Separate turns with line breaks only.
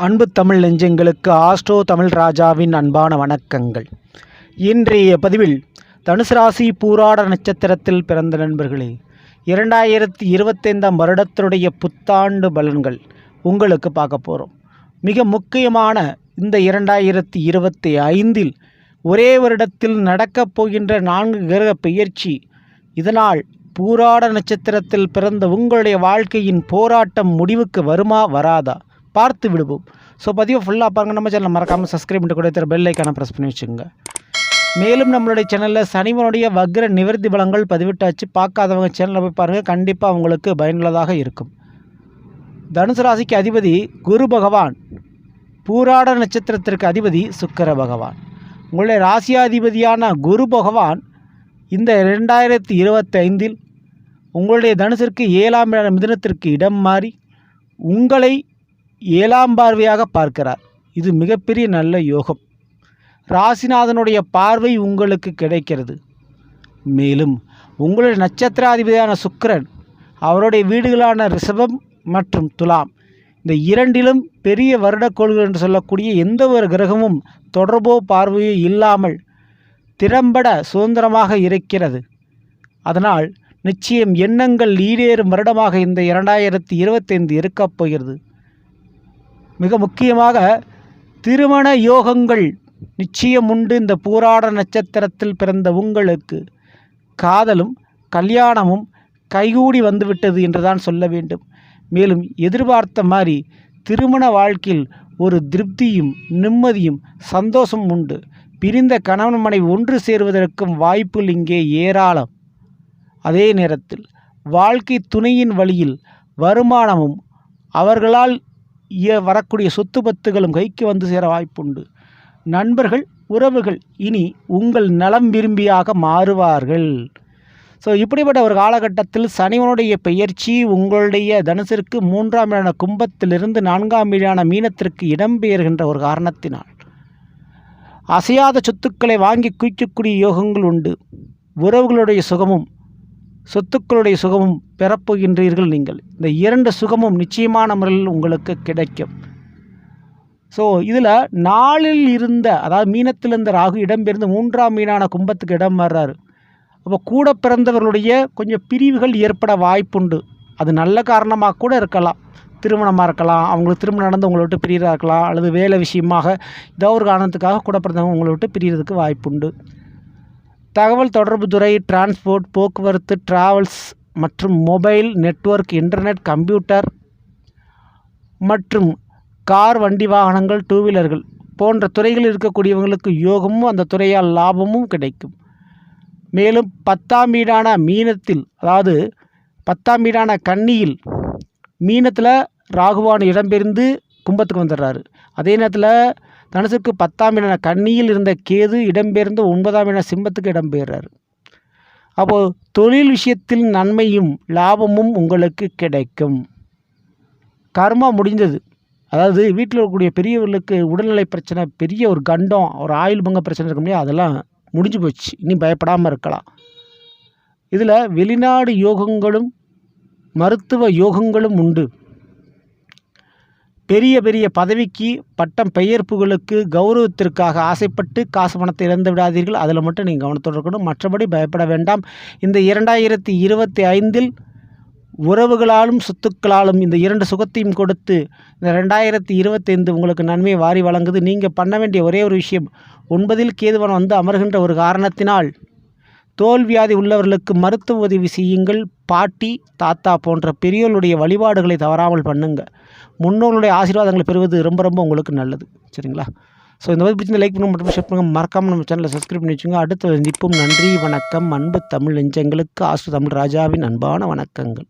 அன்பு தமிழ் நெஞ்சங்களுக்கு ஆஸ்ட்ரோ தமிழ் ராஜாவின் அன்பான வணக்கங்கள். இன்றைய பதிவில் தனுசு ராசி பூராட நட்சத்திரத்தில் பிறந்த நண்பர்களே இரண்டாயிரத்தி இருபத்தைந்தாம் வருடத்தினுடைய புத்தாண்டு பலன்கள் உங்களுக்கு பார்க்க போகிறோம் மிக முக்கியமான இந்த இரண்டாயிரத்தி இருபத்தி ஐந்தில் ஒரே வருடத்தில் நடக்கப் போகின்ற நான்கு கிரக பெயர்ச்சி இதனால் பூராட நட்சத்திரத்தில் பிறந்த உங்களுடைய வாழ்க்கையின் போராட்டம் முடிவுக்கு வருமா வராதா? பார்த்து விடுவோம். ஸோ பதிவை ஃபுல்லாக பாருங்கள் நம்ம சேனல் மறக்காமல் சப்ஸ்கிரைப் பண்ணிட்டு கூட தர பெல் ஐக்கான ப்ரெஸ் பண்ணி வச்சுக்கோங்க. மேலும் நம்மளுடைய சேனலில் சனிவனுடைய வக்ர நிவர்த்தி பலங்கள் பதிவிட்டாச்சு. பார்க்காதவங்க சேனலில் போய் பாருங்கள் கண்டிப்பாக உங்களுக்கு பயனுள்ளதாக இருக்கும். தனுசு ராசிக்கு அதிபதி குரு பகவான். பூராட நட்சத்திரத்திற்கு அதிபதி சுக்கர பகவான். உங்களுடைய ராசியாதிபதியான குரு பகவான் இந்த ரெண்டாயிரத்தி இருபத்தைந்தில் உங்களுடைய தனுசிற்கு ஏழாம் மிதனத்திற்கு இடம் மாறி உங்களை ஏழாம் பார்வையாக பார்க்கிறார். இது மிகப்பெரிய நல்ல யோகம். ராசிநாதனுடைய பார்வை உங்களுக்கு கிடைக்கிறது. மேலும் உங்களுடைய நட்சத்திராதிபதியான சுக்கரன் அவருடைய வீடுகளான ரிஷபம் மற்றும் துலாம் இந்த இரண்டிலும் பெரிய வருடக்கோள்கள் என்று சொல்லக்கூடிய எந்த ஒரு கிரகமும் தொடர்போ பார்வையோ இல்லாமல் திறம்பட சுதந்திரமாக இருக்கிறது. அதனால் நிச்சயம் எண்ணங்கள் ஈடேறும் வருடமாக இந்த இரண்டாயிரத்தி இருபத்தைந்து இருக்கப் போகிறது மிக முக்கியமாக திருமண யோகங்கள் நிச்சயம் உண்டு. இந்த பூராட நட்சத்திரத்தில் பிறந்த உங்களுக்கு காதலும் கல்யாணமும் கைகூடி வந்துவிட்டது என்றுதான் சொல்ல வேண்டும். மேலும் எதிர்பார்த்த மாதிரி திருமண வாழ்க்கையில் ஒரு திருப்தியும் நிம்மதியும் சந்தோஷம் உண்டு. பிரிந்த கணவன் மனைவி ஒன்று சேருவதற்கும் வாய்ப்புகள் இங்கே ஏராளம். அதே நேரத்தில் வாழ்க்கை துணையின் வழியில் வருமானமும் அவர்களால் வரக்கூடிய சொத்து பத்துகளும் கைக்கு வந்து சேர வாய்ப்புண்டு. நண்பர்கள் உறவுகள் இனி உங்கள் நலம் விரும்பியாக மாறுவார்கள். ஸோ இப்படிப்பட்ட ஒரு காலகட்டத்தில் சனிவனுடைய பெயர்ச்சி உங்களுடைய தனுசிற்கு மூன்றாம் இடான கும்பத்திலிருந்து நான்காம் இடான மீனத்திற்கு இடம்பெயர்கின்ற ஒரு காரணத்தினால். அசையாத சொத்துக்களை வாங்கி குவிக்கக்கூடிய யோகங்கள் உண்டு. உறவுகளுடைய சுகமும் சொத்துக்களுடைய சுகமும் பெறப்போகின்றீர்கள் நீங்கள். இந்த இரண்டு சுகமும் நிச்சயமான முறையில் உங்களுக்கு கிடைக்கும். ஸோ இதில் நாளில் இருந்த அதாவது மீனத்தில் இருந்த ராகு இடம்பெயர்ந்து மூன்றாம் மீனான கும்பத்துக்கு இடம் வர்றாரு அப்போ கூட பிறந்தவர்களுடைய கொஞ்சம் பிரிவுகள் ஏற்பட வாய்ப்புண்டு. அது நல்ல காரணமாக கூட இருக்கலாம். திருமணமாக இருக்கலாம் அவங்களுக்கு திருமணம் நடந்து உங்களை விட்டு பிரியறா இருக்கலாம் அல்லது வேலை விஷயமாக ஏதோ ஒரு காரணத்துக்காக கூட பிறந்தவங்க உங்களை விட்டு பிரியறதுக்கு வாய்ப்புண்டு. தகவல் தொடர்பு துறை டிரான்ஸ்போர்ட் போக்குவரத்து டிராவல்ஸ் மற்றும் மொபைல் நெட்வொர்க் இன்டர்நெட் கம்ப்யூட்டர் மற்றும் கார் வண்டி வாகனங்கள் டூ வீலர்கள் போன்ற துறைகளில் இருக்கக்கூடியவங்களுக்கு யோகமும் அந்த துறையால் லாபமும் கிடைக்கும். மேலும் பத்தாம் வீடான மீனத்தில் அதாவது பத்தாம் வீடான கன்னியில் மீனத்தில் ராகுவான் இடம்பெயர்ந்து கும்பத்துக்கு வந்துடுறாரு அதே நேரத்தில் தனுசுக்கு பத்தாம் வீடான கன்னியில் இருந்த கேது இடம்பெயர்ந்து ஒன்பதாம் வீடான சிம்மத்துக்கு இடம்பெயர்றாரு. அப்போது தொழில் விஷயத்தில் நன்மையும் லாபமும் உங்களுக்கு கிடைக்கும். கர்மா முடிந்தது. அதாவது வீட்டில் இருக்கக்கூடிய பெரியவர்களுக்கு உடல்நிலை பிரச்சனை பெரிய ஒரு கண்டம் ஒரு ஆயுள் பங்க பிரச்சனை இருக்க முடியாது அதெல்லாம் முடிஞ்சு போச்சு. இனி பயப்படாமல் இருக்கலாம். இதில் வெளிநாடு யோகங்களும் மருத்துவ யோகங்களும் உண்டு. பெரிய பெரிய பதவிக்கு பட்டம் பெயர்ப்புகளுக்கு கௌரவத்திற்காக ஆசைப்பட்டு காசு பணத்தை இழந்து விடாதீர்கள். அதில் மட்டும் நீங்கள் கவனத்தோடு இருக்கணும். மற்றபடி பயப்பட வேண்டாம். இந்த இரண்டாயிரத்தி இருபத்தி ஐந்தில் உறவுகளாலும் சொத்துக்களாலும் இந்த இரண்டு சுகத்தையும் கொடுத்து இந்த ரெண்டாயிரத்தி இருபத்தைந்து உங்களுக்கு நன்மையை வாரி வழங்குது. நீங்கள் பண்ண வேண்டிய ஒரே ஒரு விஷயம் ஒன்பதில் கேதுவன் வந்து அமர்கின்ற ஒரு காரணத்தினால் தோல்வியாதி உள்ளவர்களுக்கு மருத்துவ உதவி செய்யுங்கள். பாட்டி தாத்தா போன்ற பெரியோர்களுடைய வழிபாடுகளை தவறாமல் பண்ணுங்கள் முன்னோர்களுடைய ஆசீர்வாதங்களை பெறுவது ரொம்ப ரொம்ப உங்களுக்கு நல்லது. சரிங்களா? ஸோ இந்த மாதிரி பிடிச்சி லைக் பண்ணுங்க மற்றும் ஷேர் பண்ணுங்கள் மறக்காமல் நம்ம சேனலை சப்ஸ்கிரைப் பண்ணி வச்சுங்க அடுத்த சந்திப்பும் நன்றி வணக்கம். அன்பு தமிழ் நெஞ்சங்களுக்கு ஆசு தமிழ் ராஜாவின் அன்பான வணக்கங்கள்.